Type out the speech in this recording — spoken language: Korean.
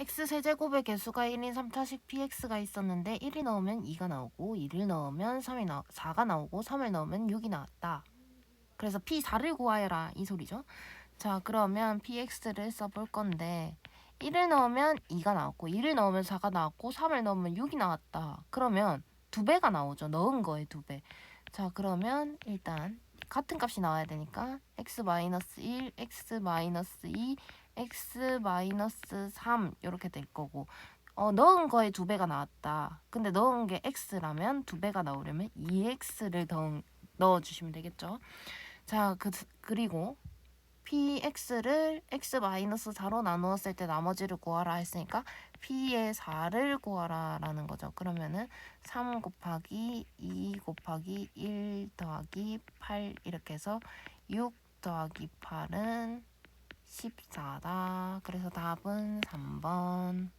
x 세제곱의 개수가 1인 3차식 px가 있었는데 1이 넣으면 2가 나오고 2를 넣으면 3이 나 4가 나오고 3을 넣으면 6이 나왔다. 그래서 p4를 구하여라 이 소리죠. 자 그러면 px를 써볼 건데 1을 넣으면 2가 나왔고 2를 넣으면 4가 나왔고 3을 넣으면 6이 나왔다. 그러면 두 배가 나오죠. 넣은 거에 두 배. 자 그러면 일단 같은 값이 나와야 되니까 x-1, x-2, x-3 이렇게 될 거고 어, 넣은 거에 두 배가 나왔다. 근데 넣은 게 x라면 두 배가 나오려면 2x를 더 넣어주시면 되겠죠. 자, 그, 그리고 px를 x-4로 나누었을 때 나머지를 구하라 했으니까 p의 4를 구하라 라는 거죠. 그러면은 3 곱하기 2 곱하기 1 더하기 8 이렇게 해서 6 더하기 8은 14다. 그래서 답은 3번.